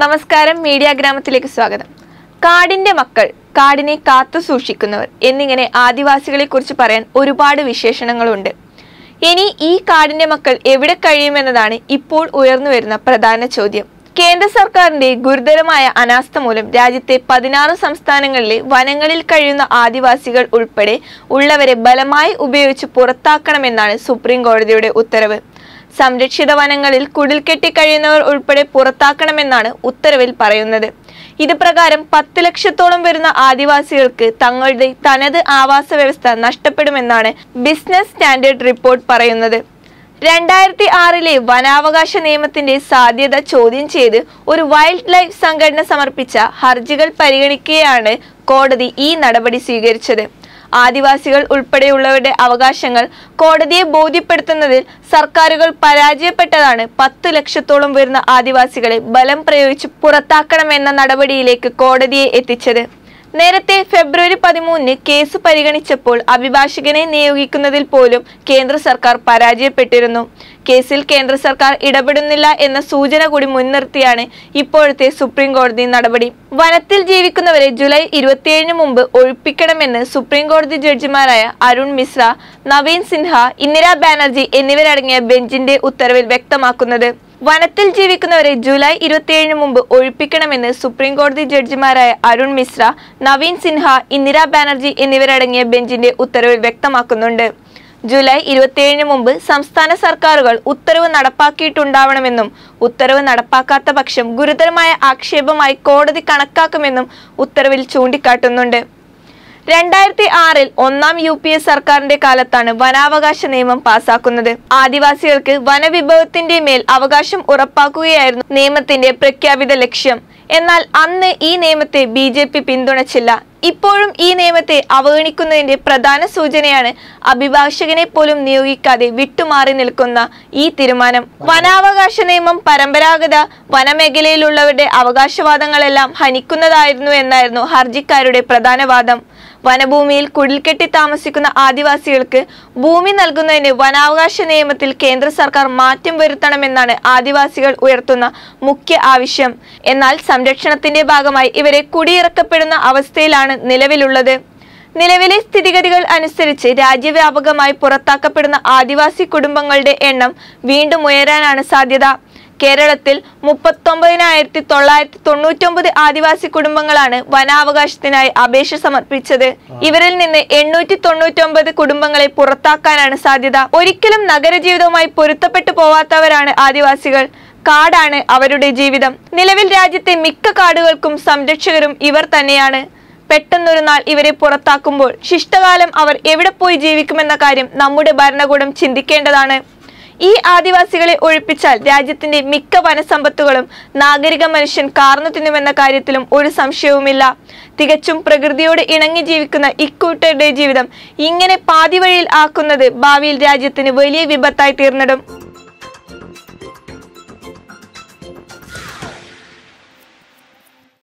നമസ്കാരം മീഡിയ ഗ്രാമത്തിലേക്ക് സ്വാഗതം. കാടിന്റെ മക്കൾ കാടിനെ കാത്തു സൂക്ഷിക്കുന്നവർ എന്നിങ്ങനെ ആദിവാസികളെ കുറിച്ച് പറയാൻ ഒരുപാട് വിശേഷണങ്ങളുണ്ട്. ഇനി ഈ കാടിന്റെ മക്കൾ എവിടെ കഴിയുമെന്നതാണ് ഇപ്പോൾ ഉയർന്നു വരുന്ന പ്രധാന ചോദ്യം. കേന്ദ്ര സർക്കാരിന്റെ ഗുരുതരമായ അനാസ്ഥ മൂലം രാജ്യത്തെ പതിനാറ് സംസ്ഥാനങ്ങളിലെ വനങ്ങളിൽ കഴിയുന്ന ആദിവാസികൾ ഉൾപ്പെടെ ഉള്ളവരെ ബലമായി ഉപയോഗിച്ച് പുറത്താക്കണമെന്നാണ് സുപ്രീം കോടതിയുടെ ഉത്തരവ്. സംരക്ഷിത വനങ്ങളിൽ കുടിൽ കെട്ടിക്കഴിയുന്നവർ ഉൾപ്പെടെ പുറത്താക്കണമെന്നാണ് ഉത്തരവിൽ പറയുന്നത്. ഇത് പ്രകാരം പത്ത് ലക്ഷത്തോളം വരുന്ന ആദിവാസികൾക്ക് തങ്ങളുടെ തനത് ആവാസ വ്യവസ്ഥ നഷ്ടപ്പെടുമെന്നാണ് ബിസിനസ് സ്റ്റാൻഡേർഡ് റിപ്പോർട്ട് പറയുന്നത്. രണ്ടായിരത്തി ആറിലെ വനാവകാശ നിയമത്തിന്റെ സാധ്യത ചോദ്യം ചെയ്ത് ഒരു വൈൽഡ് ലൈഫ് സംഘടന സമർപ്പിച്ച ഹർജികൾ പരിഗണിക്കുകയാണ് കോടതി ഈ നടപടി സ്വീകരിച്ചത്. ആദിവാസികൾ ഉൾപ്പെടെയുള്ളവരുടെ അവകാശങ്ങൾ കോടതിയെ ബോധ്യപ്പെടുത്തുന്നതിൽ സർക്കാരുകൾ പരാജയപ്പെട്ടതാണ്. പത്ത് ലക്ഷത്തോളം വരുന്ന ആദിവാസികളെ ബലം പ്രയോഗിച്ച് പുറത്താക്കണമെന്ന നടപടിയിലേക്ക് കോടതിയെ എത്തിച്ചത്. നേരത്തെ ഫെബ്രുവരി പതിമൂന്നിന് കേസ് പരിഗണിച്ചപ്പോൾ അഭിഭാഷകനെ നിയോഗിക്കുന്നതിൽ പോലും കേന്ദ്ര സർക്കാർ പരാജയപ്പെട്ടിരുന്നു. കേസിൽ കേന്ദ്ര സർക്കാർ ഇടപെടുന്നില്ല എന്ന സൂചന കൂടി മുൻനിർത്തിയാണ് ഇപ്പോഴത്തെ സുപ്രീം കോടതി നടപടി. വനത്തിൽ ജീവിക്കുന്നവരെ ജൂലൈ ഇരുപത്തിയേഴിന് മുമ്പ് ഒഴിപ്പിക്കണമെന്ന് സുപ്രീം കോടതി ജഡ്ജിമാരായ അരുൺ മിശ്ര നവീൻ സിൻഹ ഇന്ദിരാ ബാനർജി എന്നിവരടങ്ങിയ ബെഞ്ചിന്റെ ഉത്തരവിൽ വ്യക്തമാക്കുന്നത്. വനത്തിൽ ജീവിക്കുന്നവരെ ജൂലൈ ഇരുപത്തിയേഴിന് മുമ്പ് ഒഴിപ്പിക്കണമെന്ന് സുപ്രീം കോടതി ജഡ്ജിമാരായ അരുൺ മിശ്ര നവീൻ സിൻഹ ഇന്ദിര ബാനർജി എന്നിവരടങ്ങിയ ബെഞ്ചിന്റെ ഉത്തരവിൽ വ്യക്തമാക്കുന്നുണ്ട്. ജൂലൈ ഇരുപത്തിയേഴിന് മുമ്പ് സംസ്ഥാന സർക്കാരുകൾ ഉത്തരവ് നടപ്പാക്കിയിട്ടുണ്ടാവണമെന്നും ഉത്തരവ് നടപ്പാക്കാത്ത പക്ഷം ഗുരുതരമായ ആക്ഷേപമായി കോടതി കണക്കാക്കുമെന്നും ഉത്തരവിൽ ചൂണ്ടിക്കാട്ടുന്നുണ്ട്. രണ്ടായിരത്തി ആറിൽ ഒന്നാം യു പി എ സർക്കാരിന്റെ കാലത്താണ് വനാവകാശ നിയമം പാസാക്കുന്നത്. ആദിവാസികൾക്ക് വനവിഭവത്തിന്റെ മേൽ അവകാശം ഉറപ്പാക്കുകയായിരുന്നു നിയമത്തിന്റെ പ്രഖ്യാപിത ലക്ഷ്യം. എന്നാൽ അന്ന് ഈ നിയമത്തെ ബി ജെ പി പിന്തുണച്ചില്ല. ഇപ്പോഴും ഈ നിയമത്തെ അവഗണിക്കുന്നതിന്റെ പ്രധാന സൂചനയാണ് അഭിഭാഷകനെ പോലും നിയോഗിക്കാതെ വിട്ടുമാറി നിൽക്കുന്ന ഈ തീരുമാനം. വനാവകാശ നിയമം പരമ്പരാഗത വനമേഖലയിലുള്ളവരുടെ അവകാശവാദങ്ങളെല്ലാം ഹനിക്കുന്നതായിരുന്നു എന്നായിരുന്നു ഹർജിക്കാരുടെ പ്രധാന വാദം. വനഭൂമിയിൽ കുടിൽകെട്ടി താമസിക്കുന്ന ആദിവാസികൾക്ക് ഭൂമി നൽകുന്നതിന് വനാവകാശ നിയമത്തിൽ കേന്ദ്ര സർക്കാർ മാറ്റം വരുത്തണമെന്നാണ് ആദിവാസികൾ ഉയർത്തുന്ന മുഖ്യ ആവശ്യം. എന്നാൽ സംരക്ഷണത്തിന്റെ ഭാഗമായി ഇവരെ കുടിയിറക്കപ്പെടുന്ന അവസ്ഥയിലാണ് നിലവിലുള്ളത്. നിലവിലെ സ്ഥിതിഗതികൾ അനുസരിച്ച് രാജ്യവ്യാപകമായി പുറത്താക്കപ്പെടുന്ന ആദിവാസി കുടുംബങ്ങളുടെ എണ്ണം വീണ്ടും ഉയരാനാണ് സാധ്യത. കേരളത്തിൽ മുപ്പത്തൊമ്പതിനായിരത്തി തൊള്ളായിരത്തി തൊണ്ണൂറ്റൊമ്പത് ആദിവാസി കുടുംബങ്ങളാണ് വനാവകാശത്തിനായി അപേക്ഷ സമർപ്പിച്ചത്. ഇവരിൽ നിന്ന് എണ്ണൂറ്റി തൊണ്ണൂറ്റൊമ്പത് കുടുംബങ്ങളെ പുറത്താക്കാനാണ് സാധ്യത. ഒരിക്കലും നഗരജീവിതവുമായി പൊരുത്തപ്പെട്ടു പോവാത്തവരാണ് ആദിവാസികൾ. കാടാണ് അവരുടെ ജീവിതം. നിലവിൽ രാജ്യത്തെ മിക്ക കാടുകൾക്കും സംരക്ഷകരും ഇവർ തന്നെയാണ്. പെട്ടെന്നൊരു നാൾ ഇവരെ പുറത്താക്കുമ്പോൾ ശിഷ്ടകാലം അവർ എവിടെ പോയി ജീവിക്കുമെന്ന കാര്യം നമ്മുടെ ഭരണകൂടം ചിന്തിക്കേണ്ടതാണ്. ഈ ആദിവാസികളെ ഒഴിപ്പിച്ചാൽ രാജ്യത്തിന്റെ മിക്ക വനസമ്പത്തുകളും നാഗരിക മനുഷ്യൻ കാർന്നു തിന്നുമെന്ന കാര്യത്തിലും ഒരു സംശയവുമില്ല. തികച്ചും പ്രകൃതിയോട് ഇണങ്ങി ജീവിക്കുന്ന ഇക്കൂട്ടരുടെ ജീവിതം ഇങ്ങനെ പാതിവഴിയിൽ ആക്കുന്നത് ഭാവിയിൽ രാജ്യത്തിന് വലിയ വിപത്തായി തീർന്നിടും.